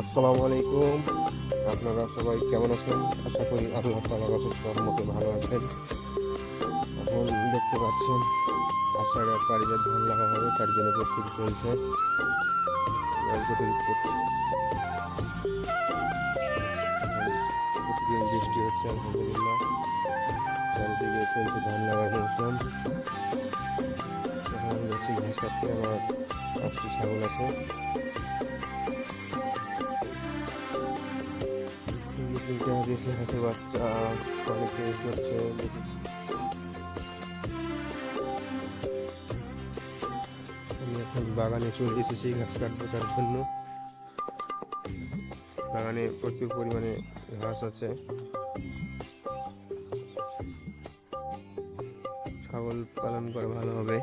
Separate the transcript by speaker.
Speaker 1: আসসালামু আলাইকুম আপনারা সবাই কেমন আছেন? আশা করি আল্লাহ তালা সবার মতো ভালো আছেন। এখন দেখতে পাচ্ছেন আষাঢ়ের পারিজাত ধান লাগা হবে, তার জন্য প্রস্তুতি চলছে। প্রতিদিন বৃষ্টি হচ্ছে, আলহামদুলিল্লাহ। চারিদিকে চলছে ধান লাগার মৌসুম। এখন যাচ্ছি ঘাস কাটতে আমার পাঁচটি ছাগল আছে। হারিয়েছে হাঁসের বাচ্চা অনেকে আমি এখন বাগানে চলে এসেছি ঘাস কাটবো তার জন্য। বাগানে প্রচুর পরিমাণে ঘাস আছে। ছাগল পালন করা ভালো হবে।